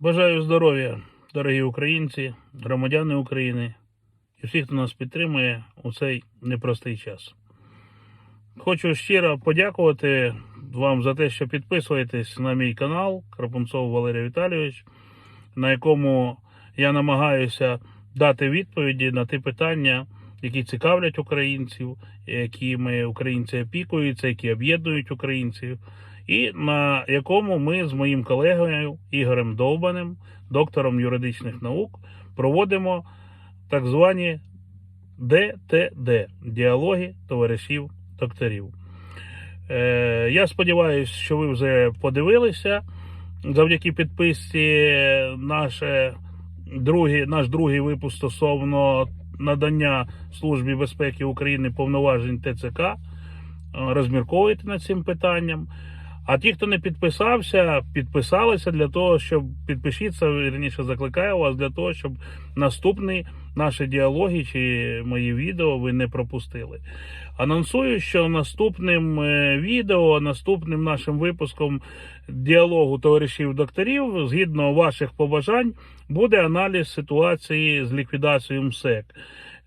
Бажаю здоров'я, дорогі українці, громадяни України і всіх, хто нас підтримує у цей непростий час. Хочу щиро подякувати вам за те, що підписуєтесь на мій канал Крапунцов Валерій Віталійович, на якому я намагаюся дати відповіді на ті питання, які цікавлять українців, якими українці опікуються, які об'єднують українців і на якому ми з моїм колегою Ігорем Довбаним, доктором юридичних наук, проводимо так звані ДТД діалоги товаришів докторів. Е, я сподіваюся, що ви вже подивилися завдяки підписці наше другий, наш другий випуск стосовно надання Службі безпеки України повноважень ТЦК. Е, Розмірковуєте над цим питанням. А ті, хто не підписався, підписалися для того, щоб підпишіться, вірніше закликаю вас для того, щоб наступні наші діалоги чи мої відео ви не пропустили. Анонсую, що наступним е, відео, наступним нашим випуском діалогу товаришів докторів, згідно ваших побажань, буде аналіз ситуації з ліквідацією МСЕК.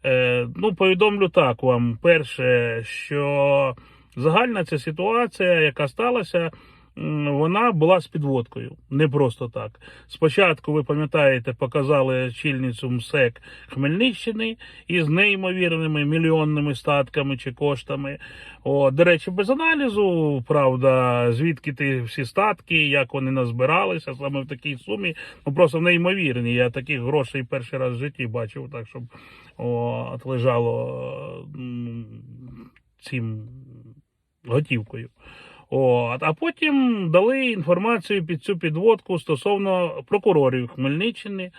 Е, ну, повідомлю так вам. Перше, що загальна ця ситуація, яка сталася, вона була з підводкою. Не просто так. Спочатку, ви пам'ятаєте, показали очільницю МСЕК Хмельниччини із неймовірними мільйонними статками чи коштами. О, до речі, без аналізу, правда, звідки ті всі статки, як вони назбиралися саме в такій сумі. Ну просто неймовірні. Я таких грошей перший раз в житті бачив, так щоб о, лежало цим готівкою. От, а потім дали інформацію під цю підводку стосовно прокурорів Хмельниччини.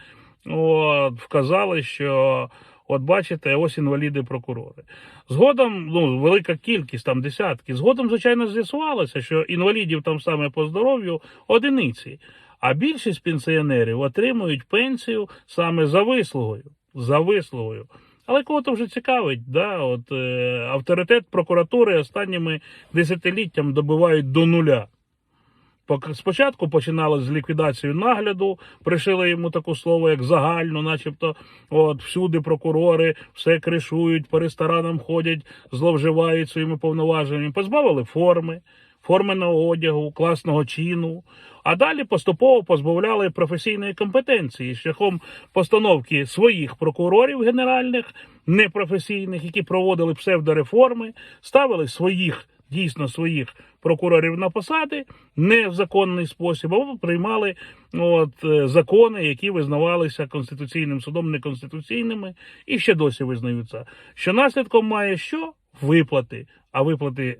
От, вказали, що от бачите, ось інваліди-прокурори. Згодом, ну, велика кількість, там десятки. Згодом, звичайно, з'ясувалося, що інвалідів там саме по здоров'ю одиниці. А більшість пенсіонерів отримують пенсію саме за вислугою. За вислугою. Але кого-то вже цікавить, да, от, е, авторитет прокуратури останніми десятиліттям добивають до нуля. Спочатку починали з ліквідації нагляду, пришили йому таку слово, як загальну, начебто, от всюди прокурори все кришують, по ресторанам ходять, зловживають своїми повноваженнями, позбавили форми, форменого одягу, класного чину. А далі поступово позбавляли професійної компетенції шляхом постановки своїх прокурорів генеральних, непрофесійних, які проводили псевдореформи, ставили своїх дійсно своїх прокурорів на посади не в законний спосіб, або приймали от, е, закони, які визнавалися Конституційним судом неконституційними і ще досі визнаються. Що наслідком має що? Виплати. А виплати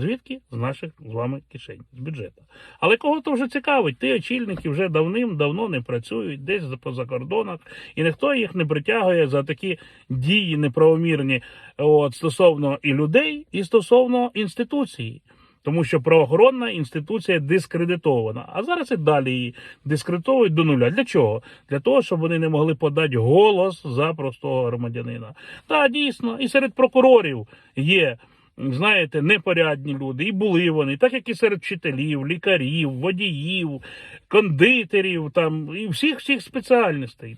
звідки? З наших з вами кишень, з бюджету. Але кого то вже цікавить, ті очільники вже давним-давно не працюють десь по закордонах, і ніхто їх не притягує за такі дії неправомірні от, стосовно і людей, і стосовно інституції. Тому що правоохоронна інституція дискредитована. А зараз і далі її дискредитують до нуля. Для чого? Для того, щоб вони не могли подати голос за простого громадянина. Так, дійсно, і серед прокурорів є знаєте, непорядні люди, і були вони, так як і серед вчителів, лікарів, водіїв, кондитерів, там і всіх всіх спеціальностей.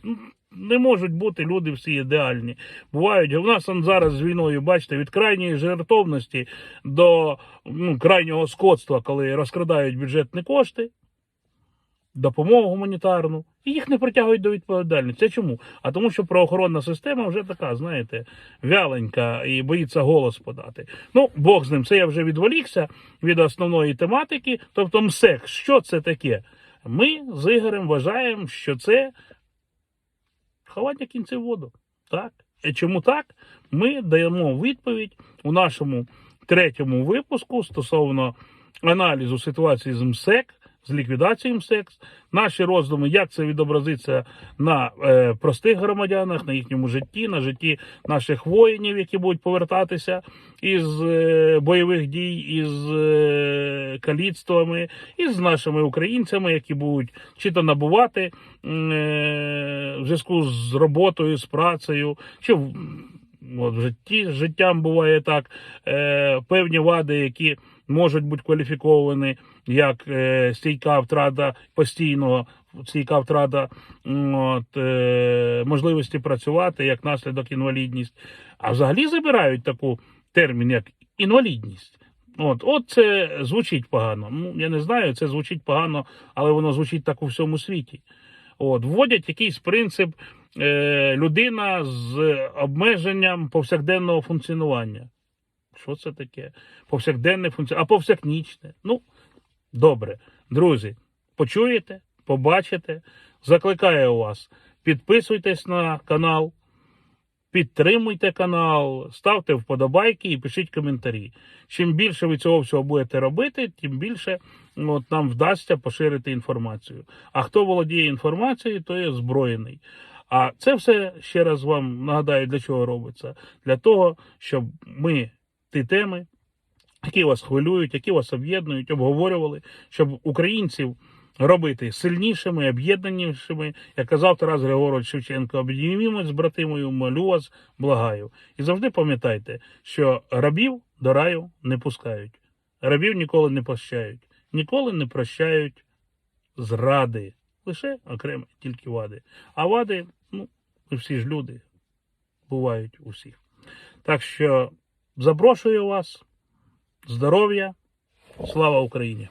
Не можуть бути люди всі ідеальні. Бувають, у нас зараз з війною, бачите, від крайньої жертовності до ну, крайнього скотства, коли розкрадають бюджетні кошти, допомогу гуманітарну, і їх не притягують до відповідальності. Це чому? А тому, що правоохоронна система вже така, знаєте, вяленька і боїться голос подати. Ну, Бог з ним, це я вже відволікся від основної тематики. Тобто, МСЕК, що це таке? Ми з Ігорем вважаємо, що це ховання кінців воду. Так. І чому так? Ми даємо відповідь у нашому третьому випуску стосовно аналізу ситуації з МСЕК, з ліквідацією МСЕК, наші роздуми, як це відобразиться на е, простих громадянах, на їхньому житті, на житті наших воїнів, які будуть повертатися із е, бойових дій, із е, каліцтвами, і з нашими українцями, які будуть чи то набувати е, в зв'язку з роботою, з працею, чи от, в житті з життям буває так, е, певні вади, які можуть бути кваліфіковані як е, стійка втрата постійного, стійка втрата от, е, можливості працювати, як наслідок інвалідність. А взагалі забирають таку термін, як інвалідність. От, от це звучить погано. Ну, я не знаю, це звучить погано, але воно звучить так у всьому світі. От, вводять якийсь принцип людина з обмеженням повсякденного функціонування. Що це таке? Повсякденне функціонування, а повсякнічне. Ну, добре. Друзі, почуєте, побачите. Закликаю вас, підписуйтесь на канал, підтримуйте канал, ставте вподобайки і пишіть коментарі. Чим більше ви цього всього будете робити, тим більше от, нам вдасться поширити інформацію. А хто володіє інформацією, то є зброєний. А це все ще раз вам нагадаю, для чого робиться? Для того, щоб ми ті теми, які вас хвилюють, які вас об'єднують, обговорювали, щоб українців робити сильнішими, об'єднанішими. Як казав Тарас Григорович Шевченко, об'єднімось, брати мої, молю вас, благаю. І завжди пам'ятайте, що рабів до раю не пускають, рабів ніколи не прощають, ніколи не прощають зради. Лише окремо тільки вади. А вади, ну, ми всі ж люди, бувають усі. Так що запрошую вас. Здоров'я, слава Україні!